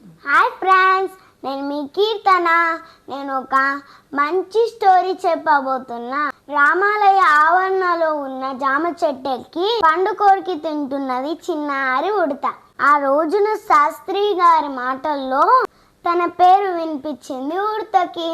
Hi friends నేను మీ కీర్తన. నేను ఒక మంచి స్టోరీ చెప్పబోతున్నా. రామాలయ ఆవరణలో ఉన్న జామ చెట్టు ఎక్కి పండు కోరికి తింటున్నది చిన్నారి ఉడత. ఆ రోజున శాస్త్రి గారి మాటల్లో తన పేరు వినిపించింది ఉడతకి.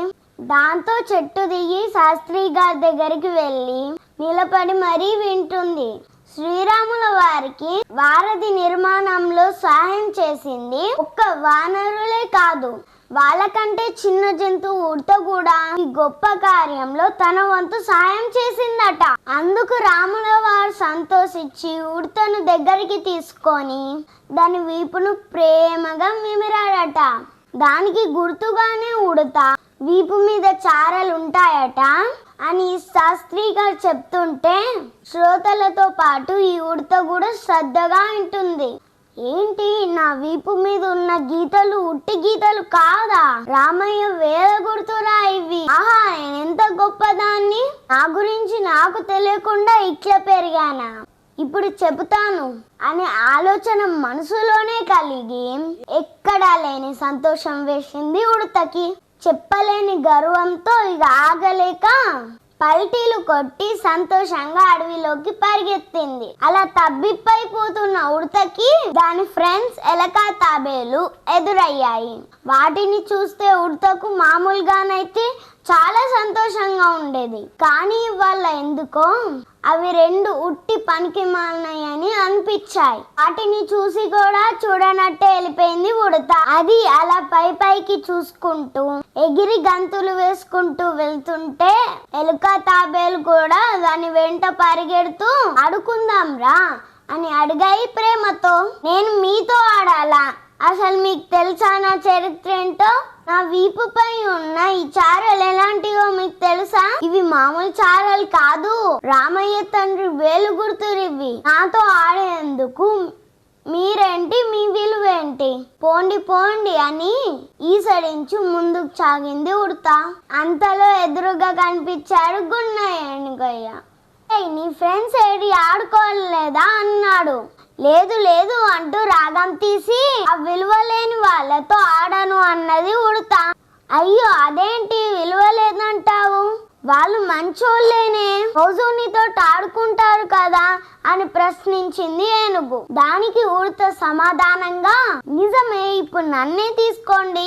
దాంతో చెట్టు దిగి శాస్త్రి గారి దగ్గరికి వెళ్ళి నిలబడి మరీ వింటుంది. శ్రీరాముల వారికి వారధి నిర్మాణంలో సహాయం చేసింది ఒక్క వానరులే కాదు. వాళ్ళకంటే చిన్న జంతువు ఉడత కూడా ఈ గొప్ప కార్యంలో తన వంతు సహాయం చేసిందట. అందుకు రాముల వారు సంతోషించి ఉడతను దగ్గరికి తీసుకొని దాని వీపును ప్రేమగా విమిరాడట దానికి గుర్తుగానే ఉడత వీపు మీద చారలు ఉంటాయట అని శాస్త్రి గారు చెప్తుంటే శ్రోతలతో పాటు ఈ ఉడత కూడా శ్రద్ధగా వింటుంది. ఏంటి నా వీపు మీద ఉన్న గీతలు ఉట్టి గీతలు కాదా? రామయ్య వేద గుర్తురా ఇవి. ఆహా నేను ఎంత గొప్పదాన్ని? నా గురించి నాకు తెలియకుండా ఇట్లా పెరిగానా? ఇప్పుడు చెబుతాను అనే ఆలోచన మనసులోనే కలిగి ఎక్కడా లేని సంతోషం వేసింది ఉడతకి. చెప్పలేని గర్వంతో ఇక ఆగలేక పల్టీలు కొట్టి సంతోషంగా అడవిలోకి పరిగెత్తింది. అలా తబ్బిప్పైపోతున్న ఉడతకి దాని ఫ్రెండ్స్ ఎలక తాబేలు ఎదురయ్యాయి. వాటిని చూస్తే ఉడతకు మామూలుగానైతే చాలా సంతోషంగా ఉండేది. కానీ వాళ్ళ ఎందుకో అవి రెండు ఉట్టి పనికి మాలినాయని అనిపించాయి. వాటిని చూసి కూడా చూడనట్టే వెళ్ళిపోయింది ఉడత. అది అలా పై పైకి చూసుకుంటూ ఎగిరి గంతులు వేసుకుంటూ వెళ్తుంటే ఎలుక తాబేలు కూడా దాని వెంట పరిగెడుతూ ఆడుకుందాం రా అని అడిగాయి ప్రేమతో. నేను మీతో ఆడాలా? అసలు మీకు తెలుసా నా చరిత్ర ఏంటో? నా వీపుపై ఉన్న ఈ చారలు. ఎలాంటివో మీకు తెలుసా? ఇవి మామూలు చారలు కాదు. రామయ్య తండ్రి వేలు గుర్తులు ఇవి నాతో ఆడేందుకు మీరేంటి మీ విలువేంటి? పోండి పోండి అని ఈసడించు ముందుకు సాగింది ఉడతా. అంతలో ఎదురుగా కనిపించాడు గున్నయ్య నీ ఫ్రెండ్స్ ఏడి ఆడుకోలేదా అన్నాడు. లేదు లేదు అంటూ రాగం తీసి ఆ విలువ లేని వాళ్ళతో అన్నది ఉడత. అయ్యో అదేంటి? విలువ లేదంటావు. వాళ్ళు మంచోళ్ళేనే. రోజు నీతో ఆడుకుంటారు కదా అని ప్రశ్నించింది ఏనుగు. దానికి ఉడత సమాధానంగా నిజమే ఇప్పుడు నన్నే తీసుకోండి.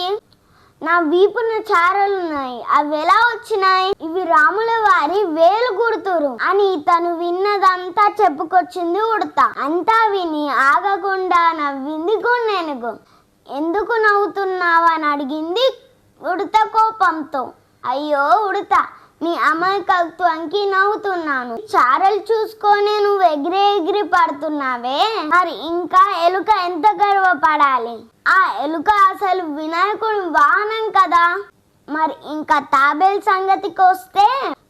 నా వీపున చారలున్నాయి. అవి ఎలా వచ్చినాయి? ఇవి రాముల వారి వేలు గుర్తురు అని తను విన్నదంతా చెప్పుకొచ్చింది ఉడత. అంతా విని ఆగకుండా నవ్వింది గుండెనుగు. ఎందుకు నవ్వుతున్నావు అని అడిగింది ఉడత కోపంతో. అయ్యో ఉడత నీ అమాయకత్వానికి నవ్వుతున్నాను. చారలు చూసుకొని నువ్వు ఎగిరి ఎగిరి పడుతున్నావే. మరి ఇంకా ఎలుక ఎంత గర్వపడాలి? ఆ ఎలుక అసలు వినాయకుడు వాహనం కదా? మరి ఇంకా తాబేల్ సంగతికి వస్తే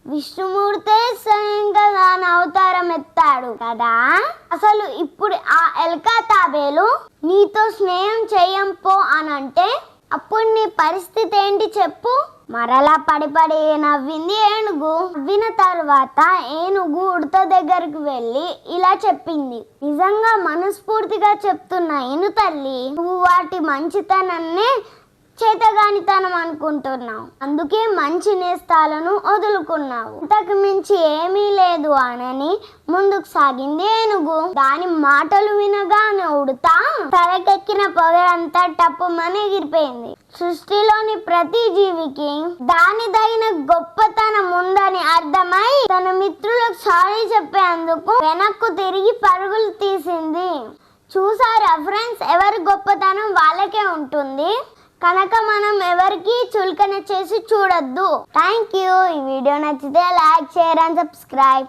విష్ణుమూర్తే స్వయంగా దాని అవతారం ఎత్తాడు కదా? అసలు ఇప్పుడు ఆ ఎలుక తాబేలు నీతో స్నేహం చెయ్యం పో అని అంటే అప్పుడు నీ పరిస్థితి ఏంటి చెప్పు? మరలా పడిపడి నవ్వింది ఏనుగు. నవ్విన తర్వాత ఏనుగు ఉడత దగ్గరికి వెళ్ళి ఇలా చెప్పింది. నిజంగా మనస్ఫూర్తిగా చెప్తున్నా ఏను తల్లి. నువ్వు వాటి మంచితనాన్నే చేతగానితనం అనుకుంటున్నావు. అందుకే మంచి నేస్తాలను వదులుకున్నావు. అంతకు మించి ఏమీ లేదు అనని ముందుకు సాగింది ఏనుగు. దాని మాటలు వినగానే ఉడతా తలకెక్కిన పొగరంతా టప్పుమని ఎగిరిపోయింది. సృష్టిలోని ప్రతి జీవికి దానిదైన గొప్పతనం ఉందని అర్థమై తన మిత్రులకు సారీ చెప్పేందుకు వెనక్కు తిరిగి పరుగులు తీసింది. చూసారా ఫ్రెండ్స్ ఎవరి గొప్పతనం వాళ్ళకే ఉంటుంది? కనుక మనం ఎవరికి చులకన చేసి చూడొద్దు. థ్యాంక్ యూ ఈ వీడియో నచ్చితే లైక్ షేర్ అండ్ సబ్స్క్రైబ్